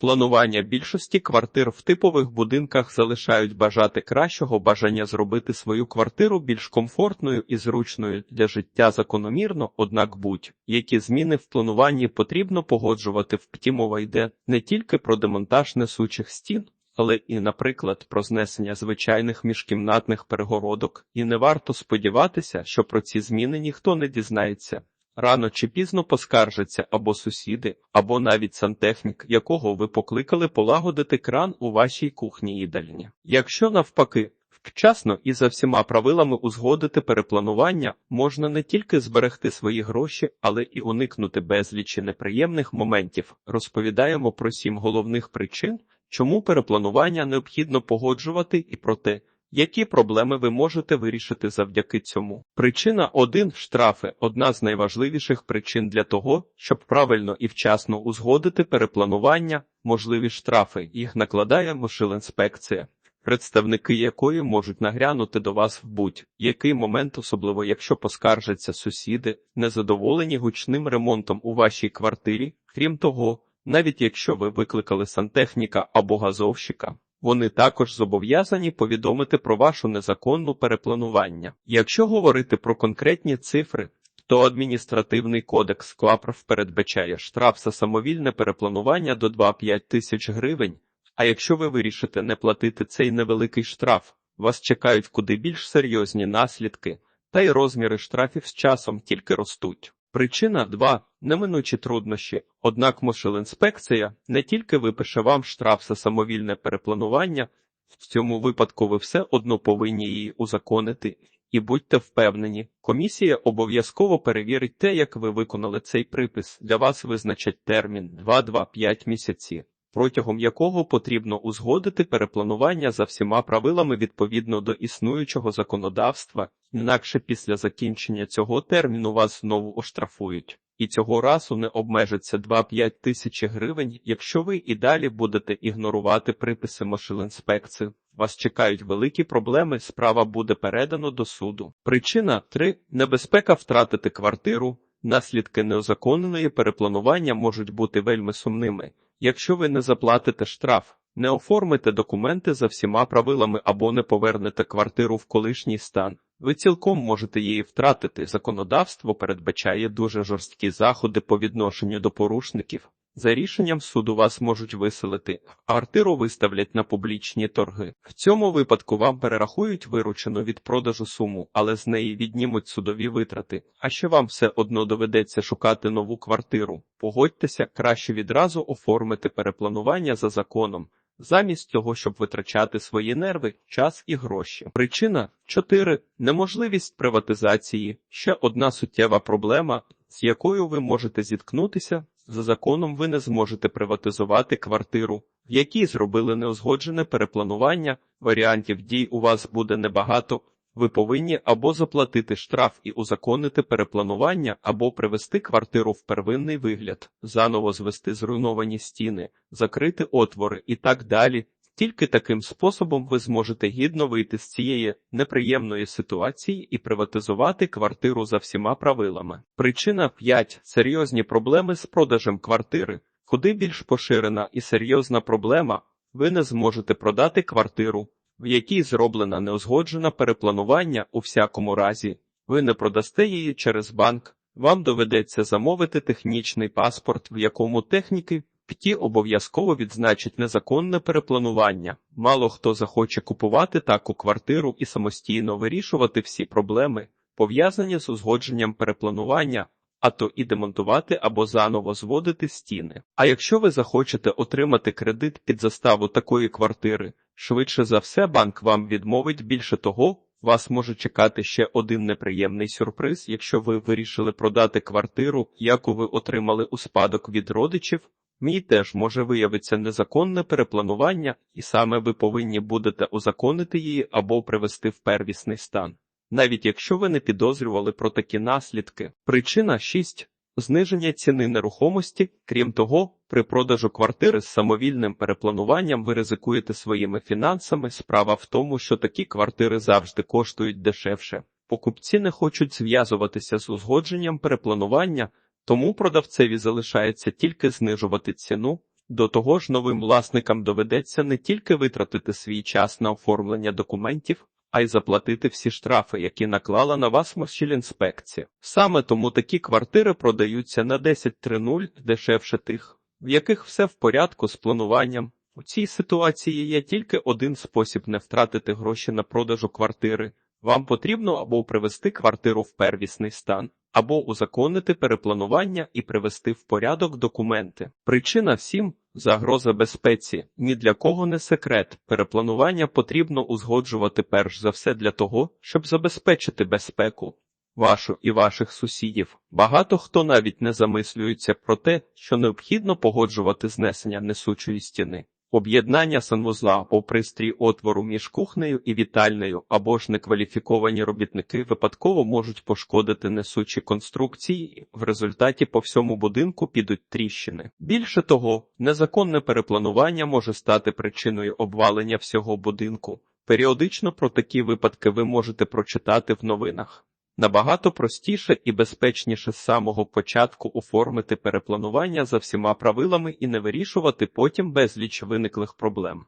Планування більшості квартир в типових будинках залишають бажати кращого бажання зробити свою квартиру більш комфортною і зручною для життя закономірно, однак будь-які зміни в плануванні потрібно погоджувати в мова йде не тільки про демонтаж несучих стін, але і, наприклад, про знесення звичайних міжкімнатних перегородок, і не варто сподіватися, що про ці зміни ніхто не дізнається. Рано чи пізно поскаржаться або сусіди, або навіть сантехнік, якого ви покликали полагодити кран у вашій кухні їдальні. Якщо навпаки, вчасно і за всіма правилами узгодити перепланування, можна не тільки зберегти свої гроші, але і уникнути безлічі неприємних моментів. Розповідаємо про сім головних причин, чому перепланування необхідно погоджувати і про те, які проблеми ви можете вирішити завдяки цьому? Причина 1. штрафи одна з найважливіших причин для того, щоб правильно і вчасно узгодити перепланування, можливі штрафи, їх накладає Мошилінспекція, представники якої можуть нагрянути до вас в будь-який момент, особливо якщо поскаржаться сусіди, незадоволені гучним ремонтом у вашій квартирі. Крім того, навіть якщо ви викликали сантехніка або газовщика. Вони також зобов'язані повідомити про вашу незаконну перепланування. Якщо говорити про конкретні цифри, то адміністративний кодекс КЛАПРФ передбачає штраф за самовільне перепланування до 2-5 тисяч гривень. А якщо ви вирішите не платити цей невеликий штраф, вас чекають куди більш серйозні наслідки, та й розміри штрафів з часом тільки ростуть. Причина 2. Неминучі труднощі. Однак Мошилінспекція не тільки випише вам штраф за самовільне перепланування, в цьому випадку ви все одно повинні її узаконити. І будьте впевнені, комісія обов'язково перевірить те, як ви виконали цей припис. Для вас визначать термін 2-2-5 місяці протягом якого потрібно узгодити перепланування за всіма правилами відповідно до існуючого законодавства, інакше після закінчення цього терміну вас знову оштрафують. І цього разу не обмежиться 2-5 тисячі гривень, якщо ви і далі будете ігнорувати приписи Мошилінспекції. Вас чекають великі проблеми, справа буде передано до суду. Причина 3. небезпека втратити квартиру. Наслідки неозаконеної перепланування можуть бути вельми сумними. Якщо ви не заплатите штраф, не оформите документи за всіма правилами або не повернете квартиру в колишній стан, ви цілком можете її втратити. Законодавство передбачає дуже жорсткі заходи по відношенню до порушників. За рішенням суду вас можуть виселити, а квартиру виставлять на публічні торги. В цьому випадку вам перерахують виручену від продажу суму, але з неї віднімуть судові витрати. А ще вам все одно доведеться шукати нову квартиру. Погодьтеся, краще відразу оформити перепланування за законом. Замість того, щоб витрачати свої нерви, час і гроші. Причина 4. неможливість приватизації ще одна суттєва проблема, з якою ви можете зіткнутися. За законом ви не зможете приватизувати квартиру, в якій зробили неузгоджене перепланування. Варіантів дій у вас буде небагато. Ви повинні або заплатити штраф і узаконити перепланування, або привести квартиру в первинний вигляд, заново звести зруйновані стіни, закрити отвори і так далі. Тільки таким способом ви зможете гідно вийти з цієї неприємної ситуації і приватизувати квартиру за всіма правилами. Причина 5. серйозні проблеми з продажем квартири. Куди більш поширена і серйозна проблема, ви не зможете продати квартиру, в якій зроблено неузгоджене перепланування у всякому разі, ви не продасте її через банк. Вам доведеться замовити технічний паспорт, в якому техніки Ті обов'язково відзначить незаконне перепланування. Мало хто захоче купувати таку квартиру і самостійно вирішувати всі проблеми, пов'язані з узгодженням перепланування, а то і демонтувати або заново зводити стіни. А якщо ви захочете отримати кредит під заставу такої квартири, швидше за все банк вам відмовить більше того. Вас може чекати ще один неприємний сюрприз, якщо ви вирішили продати квартиру, яку ви отримали у спадок від родичів, Мій теж може виявитися незаконне перепланування, і саме ви повинні будете узаконити її або привести в первісний стан, навіть якщо ви не підозрювали про такі наслідки. Причина 6. Зниження ціни нерухомості, крім того, при продажу квартири з самовільним переплануванням ви ризикуєте своїми фінансами. Справа в тому, що такі квартири завжди коштують дешевше. Покупці не хочуть зв'язуватися з узгодженням перепланування, тому продавцеві залишається тільки знижувати ціну. До того ж, новим власникам доведеться не тільки витратити свій час на оформлення документів, а й заплатити всі штрафи, які наклала на вас Мосфілінспекція. Саме тому такі квартири продаються на 10-3-0 дешевше тих, в яких все в порядку з плануванням. У цій ситуації є тільки один спосіб не втратити гроші на продажу квартири. Вам потрібно або привести квартиру в первісний стан, або узаконити перепланування і привести в порядок документи. Причина всім загроза безпеці. Ні для кого не секрет. Перепланування потрібно узгоджувати перш за все для того, щоб забезпечити безпеку. Вашу і ваших сусідів. Багато хто навіть не замислюється про те, що необхідно погоджувати знесення несучої стіни. Об'єднання санвузла або пристрій отвору між кухнею і вітальнею, або ж некваліфіковані робітники випадково можуть пошкодити несучі конструкції, в результаті по всьому будинку підуть тріщини. Більше того, незаконне перепланування може стати причиною обвалення всього будинку. Періодично про такі випадки ви можете прочитати в новинах. Набагато простіше і безпечніше з самого початку оформити перепланування за всіма правилами і не вирішувати потім безліч виниклих проблем.